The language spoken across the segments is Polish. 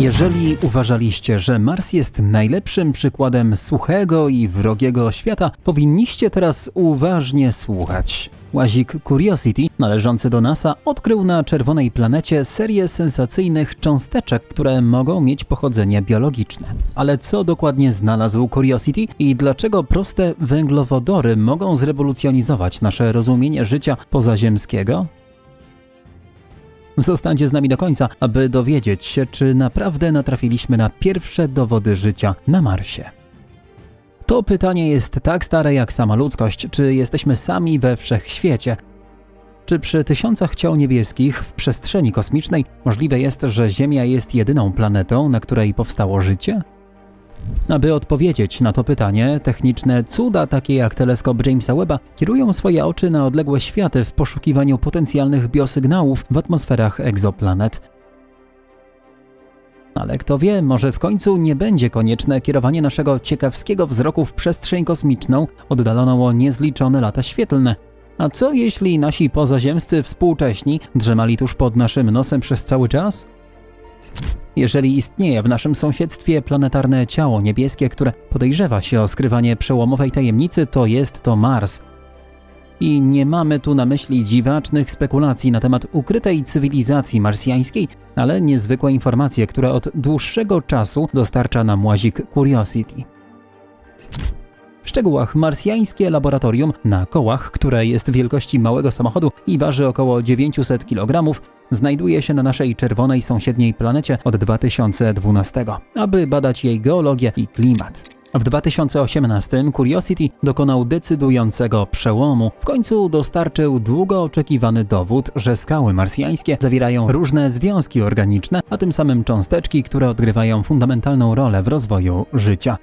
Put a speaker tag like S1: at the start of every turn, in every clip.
S1: Jeżeli uważaliście, że Mars jest najlepszym przykładem suchego i wrogiego świata, powinniście teraz uważnie słuchać. Łazik Curiosity, należący do NASA, odkrył na czerwonej planecie serię sensacyjnych cząsteczek, które mogą mieć pochodzenie biologiczne. Ale co dokładnie znalazł Curiosity i dlaczego proste węglowodory mogą zrewolucjonizować nasze rozumienie życia pozaziemskiego? Zostańcie z nami do końca, aby dowiedzieć się, czy naprawdę natrafiliśmy na pierwsze dowody życia na Marsie. To pytanie jest tak stare jak sama ludzkość. Czy jesteśmy sami we wszechświecie? Czy przy tysiącach ciał niebieskich w przestrzeni kosmicznej możliwe jest, że Ziemia jest jedyną planetą, na której powstało życie? Aby odpowiedzieć na to pytanie, techniczne cuda takie jak teleskop Jamesa Webba kierują swoje oczy na odległe światy w poszukiwaniu potencjalnych biosygnałów w atmosferach egzoplanet. Ale kto wie, może w końcu nie będzie konieczne kierowanie naszego ciekawskiego wzroku w przestrzeń kosmiczną oddaloną o niezliczone lata świetlne. A co jeśli nasi pozaziemscy współcześni drzemali tuż pod naszym nosem przez cały czas? Jeżeli istnieje w naszym sąsiedztwie planetarne ciało niebieskie, które podejrzewa się o skrywanie przełomowej tajemnicy, to jest to Mars. I nie mamy tu na myśli dziwacznych spekulacji na temat ukrytej cywilizacji marsjańskiej, ale niezwykłe informacje, które od dłuższego czasu dostarcza nam łazik Curiosity. W szczegółach marsjańskie laboratorium na kołach, które jest wielkości małego samochodu i waży około 900 kg, znajduje się na naszej czerwonej sąsiedniej planecie od 2012, aby badać jej geologię i klimat. W 2018 Curiosity dokonał decydującego przełomu. W końcu dostarczył długo oczekiwany dowód, że skały marsjańskie zawierają różne związki organiczne, a tym samym cząsteczki, które odgrywają fundamentalną rolę w rozwoju życia.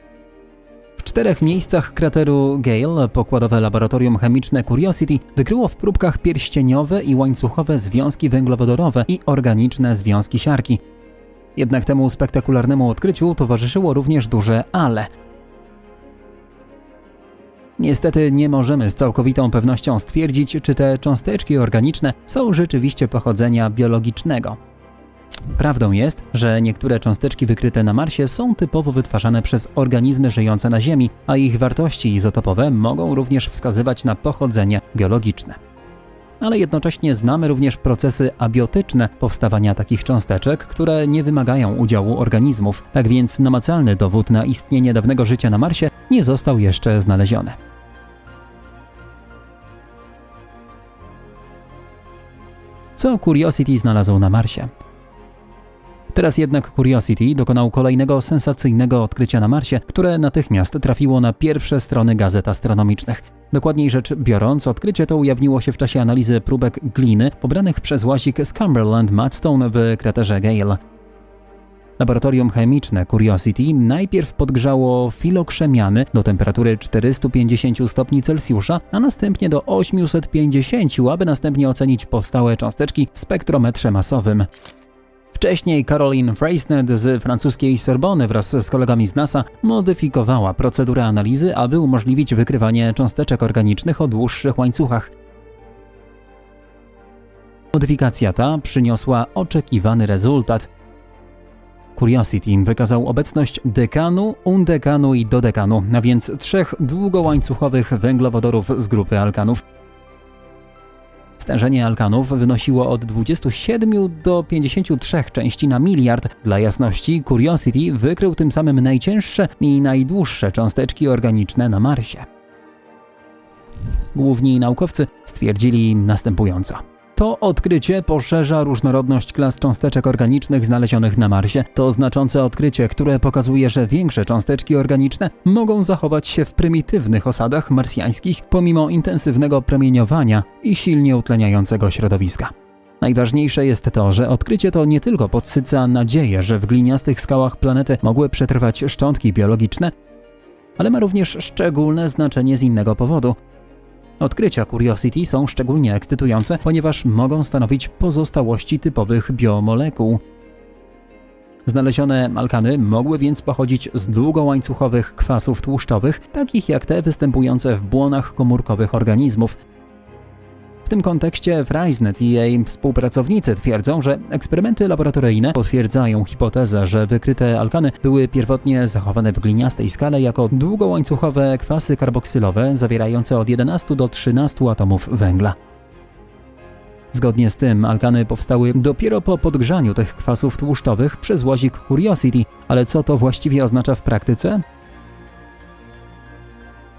S1: Czterech miejscach krateru Gale pokładowe laboratorium chemiczne Curiosity wykryło w próbkach pierścieniowe i łańcuchowe związki węglowodorowe i organiczne związki siarki. Jednak temu spektakularnemu odkryciu towarzyszyło również duże ale. Niestety nie możemy z całkowitą pewnością stwierdzić, czy te cząsteczki organiczne są rzeczywiście pochodzenia biologicznego. Prawdą jest, że niektóre cząsteczki wykryte na Marsie są typowo wytwarzane przez organizmy żyjące na Ziemi, a ich wartości izotopowe mogą również wskazywać na pochodzenie biologiczne. Ale jednocześnie znamy również procesy abiotyczne powstawania takich cząsteczek, które nie wymagają udziału organizmów, tak więc namacalny dowód na istnienie dawnego życia na Marsie nie został jeszcze znaleziony. Co Curiosity znalazł na Marsie? Teraz jednak Curiosity dokonał kolejnego sensacyjnego odkrycia na Marsie, które natychmiast trafiło na pierwsze strony gazet astronomicznych. Dokładniej rzecz biorąc, odkrycie to ujawniło się w czasie analizy próbek gliny pobranych przez łazik z Cumberland Mudstone w kraterze Gale. Laboratorium chemiczne Curiosity najpierw podgrzało filokrzemiany do temperatury 450 stopni Celsjusza, a następnie do 850, aby następnie ocenić powstałe cząsteczki w spektrometrze masowym. Wcześniej Caroline Freisnet z francuskiej Sorbony wraz z kolegami z NASA modyfikowała procedurę analizy, aby umożliwić wykrywanie cząsteczek organicznych o dłuższych łańcuchach. Modyfikacja ta przyniosła oczekiwany rezultat. Curiosity wykazał obecność dekanu, undekanu i dodekanu, a więc trzech długołańcuchowych węglowodorów z grupy alkanów. Stężenie alkanów wynosiło od 27 do 53 części na miliard. Dla jasności, Curiosity wykrył tym samym najcięższe i najdłuższe cząsteczki organiczne na Marsie. Główni naukowcy stwierdzili następująco. To odkrycie poszerza różnorodność klas cząsteczek organicznych znalezionych na Marsie. To znaczące odkrycie, które pokazuje, że większe cząsteczki organiczne mogą zachować się w prymitywnych osadach marsjańskich pomimo intensywnego promieniowania i silnie utleniającego środowiska. Najważniejsze jest to, że odkrycie to nie tylko podsyca nadzieję, że w gliniastych skałach planety mogły przetrwać szczątki biologiczne, ale ma również szczególne znaczenie z innego powodu. Odkrycia Curiosity są szczególnie ekscytujące, ponieważ mogą stanowić pozostałości typowych biomolekuł. Znalezione alkany mogły więc pochodzić z długołańcuchowych kwasów tłuszczowych, takich jak te występujące w błonach komórkowych organizmów. W tym kontekście Freisnet i jej współpracownicy twierdzą, że eksperymenty laboratoryjne potwierdzają hipotezę, że wykryte alkany były pierwotnie zachowane w gliniastej skale jako długołańcuchowe kwasy karboksylowe zawierające od 11 do 13 atomów węgla. Zgodnie z tym alkany powstały dopiero po podgrzaniu tych kwasów tłuszczowych przez łazik Curiosity, ale co to właściwie oznacza w praktyce?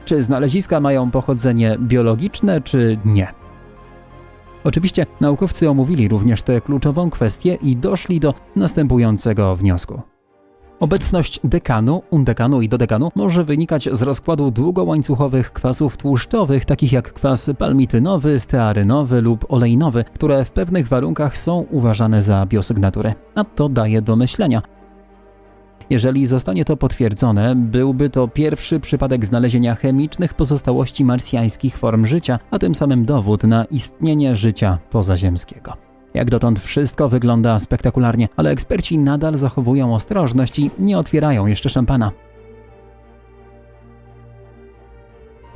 S1: Czy znaleziska mają pochodzenie biologiczne, czy nie? Oczywiście naukowcy omówili również tę kluczową kwestię i doszli do następującego wniosku. Obecność dekanu, undekanu i dodekanu może wynikać z rozkładu długołańcuchowych kwasów tłuszczowych, takich jak kwas palmitynowy, stearynowy lub olejnowy, które w pewnych warunkach są uważane za biosygnatury. A to daje do myślenia. Jeżeli zostanie to potwierdzone, byłby to pierwszy przypadek znalezienia chemicznych pozostałości marsjańskich form życia, a tym samym dowód na istnienie życia pozaziemskiego. Jak dotąd wszystko wygląda spektakularnie, ale eksperci nadal zachowują ostrożność i nie otwierają jeszcze szampana.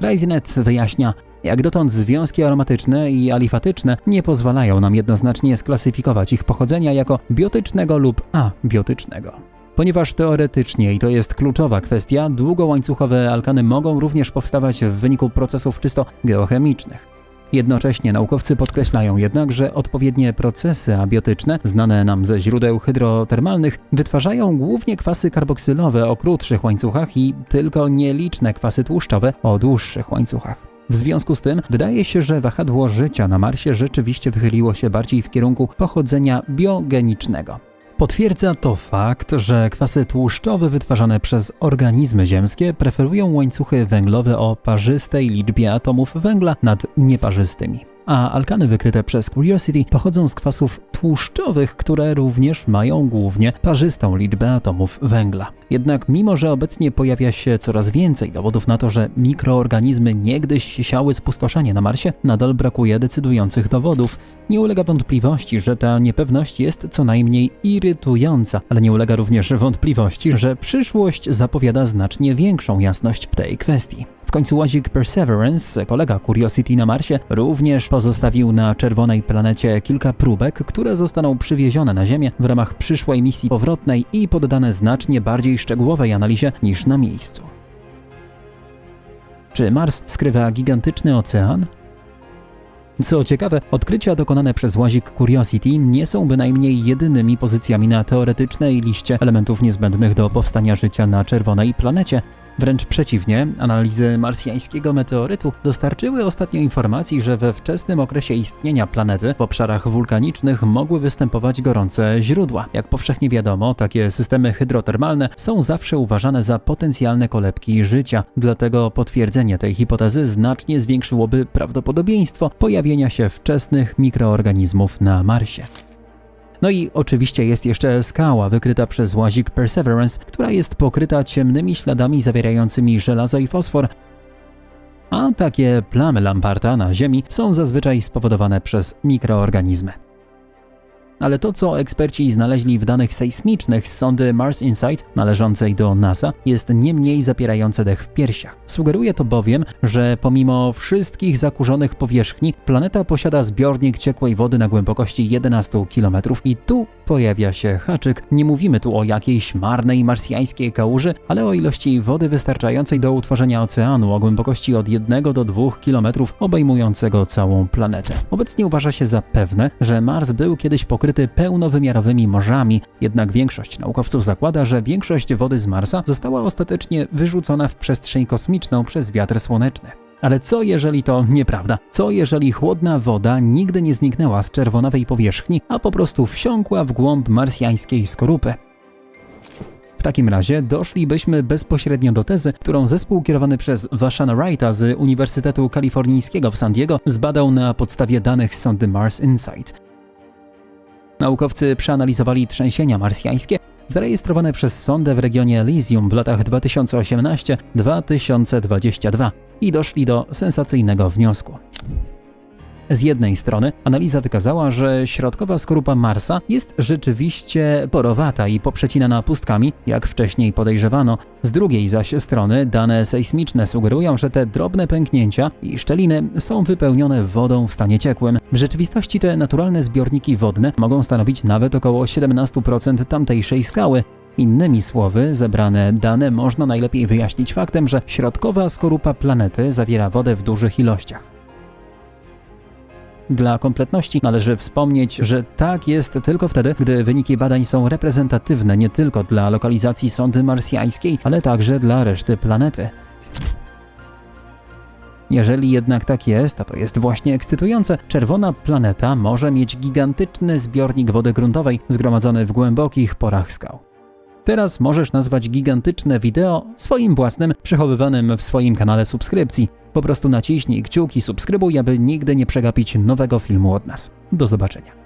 S1: Reisinet wyjaśnia, jak dotąd związki aromatyczne i alifatyczne nie pozwalają nam jednoznacznie sklasyfikować ich pochodzenia jako biotycznego lub abiotycznego. Ponieważ teoretycznie, i to jest kluczowa kwestia, długołańcuchowe alkany mogą również powstawać w wyniku procesów czysto geochemicznych. Jednocześnie naukowcy podkreślają jednak, że odpowiednie procesy abiotyczne, znane nam ze źródeł hydrotermalnych, wytwarzają głównie kwasy karboksylowe o krótszych łańcuchach i tylko nieliczne kwasy tłuszczowe o dłuższych łańcuchach. W związku z tym wydaje się, że wahadło życia na Marsie rzeczywiście wychyliło się bardziej w kierunku pochodzenia biogenicznego. Potwierdza to fakt, że kwasy tłuszczowe wytwarzane przez organizmy ziemskie preferują łańcuchy węglowe o parzystej liczbie atomów węgla nad nieparzystymi a alkany wykryte przez Curiosity pochodzą z kwasów tłuszczowych, które również mają głównie parzystą liczbę atomów węgla. Jednak mimo, że obecnie pojawia się coraz więcej dowodów na to, że mikroorganizmy niegdyś siały spustoszenie na Marsie, nadal brakuje decydujących dowodów. Nie ulega wątpliwości, że ta niepewność jest co najmniej irytująca, ale nie ulega również wątpliwości, że przyszłość zapowiada znacznie większą jasność w tej kwestii. W końcu łazik Perseverance, kolega Curiosity na Marsie, również pozostawił na czerwonej planecie kilka próbek, które zostaną przywiezione na Ziemię w ramach przyszłej misji powrotnej i poddane znacznie bardziej szczegółowej analizie niż na miejscu. Czy Mars skrywa gigantyczny ocean? Co ciekawe, odkrycia dokonane przez łazik Curiosity nie są bynajmniej jedynymi pozycjami na teoretycznej liście elementów niezbędnych do powstania życia na czerwonej planecie. Wręcz przeciwnie, analizy marsjańskiego meteorytu dostarczyły ostatnio informacji, że we wczesnym okresie istnienia planety w obszarach wulkanicznych mogły występować gorące źródła. Jak powszechnie wiadomo, takie systemy hydrotermalne są zawsze uważane za potencjalne kolebki życia, dlatego potwierdzenie tej hipotezy znacznie zwiększyłoby prawdopodobieństwo pojawienia się wczesnych mikroorganizmów na Marsie. No i oczywiście jest jeszcze skała wykryta przez łazik Perseverance, która jest pokryta ciemnymi śladami zawierającymi żelazo i fosfor, a takie plamy Lamparta na Ziemi są zazwyczaj spowodowane przez mikroorganizmy ale to, co eksperci znaleźli w danych sejsmicznych z sondy Mars Insight należącej do NASA, jest nie mniej zapierające dech w piersiach. Sugeruje to bowiem, że pomimo wszystkich zakurzonych powierzchni, planeta posiada zbiornik ciekłej wody na głębokości 11 km i tu pojawia się haczyk. Nie mówimy tu o jakiejś marnej marsjańskiej kałuży, ale o ilości wody wystarczającej do utworzenia oceanu o głębokości od 1 do 2 km obejmującego całą planetę. Obecnie uważa się za pewne, że Mars był kiedyś pokryty pełnowymiarowymi morzami, jednak większość naukowców zakłada, że większość wody z Marsa została ostatecznie wyrzucona w przestrzeń kosmiczną przez wiatr słoneczny. Ale co jeżeli to nieprawda? Co jeżeli chłodna woda nigdy nie zniknęła z czerwonawej powierzchni, a po prostu wsiąkła w głąb marsjańskiej skorupy? W takim razie doszlibyśmy bezpośrednio do tezy, którą zespół kierowany przez Vashana Wrighta z Uniwersytetu Kalifornijskiego w San Diego zbadał na podstawie danych sondy Mars Insight. Naukowcy przeanalizowali trzęsienia marsjańskie zarejestrowane przez sondę w regionie Elysium w latach 2018-2022 i doszli do sensacyjnego wniosku. Z jednej strony analiza wykazała, że środkowa skorupa Marsa jest rzeczywiście porowata i poprzecinana pustkami, jak wcześniej podejrzewano. Z drugiej zaś strony dane sejsmiczne sugerują, że te drobne pęknięcia i szczeliny są wypełnione wodą w stanie ciekłym. W rzeczywistości te naturalne zbiorniki wodne mogą stanowić nawet około 17% tamtejszej skały, Innymi słowy, zebrane dane można najlepiej wyjaśnić faktem, że środkowa skorupa planety zawiera wodę w dużych ilościach. Dla kompletności należy wspomnieć, że tak jest tylko wtedy, gdy wyniki badań są reprezentatywne nie tylko dla lokalizacji sondy marsjańskiej, ale także dla reszty planety. Jeżeli jednak tak jest, a to jest właśnie ekscytujące, czerwona planeta może mieć gigantyczny zbiornik wody gruntowej zgromadzony w głębokich porach skał. Teraz możesz nazwać gigantyczne wideo swoim własnym, przechowywanym w swoim kanale subskrypcji. Po prostu naciśnij kciuk i subskrybuj, aby nigdy nie przegapić nowego filmu od nas. Do zobaczenia.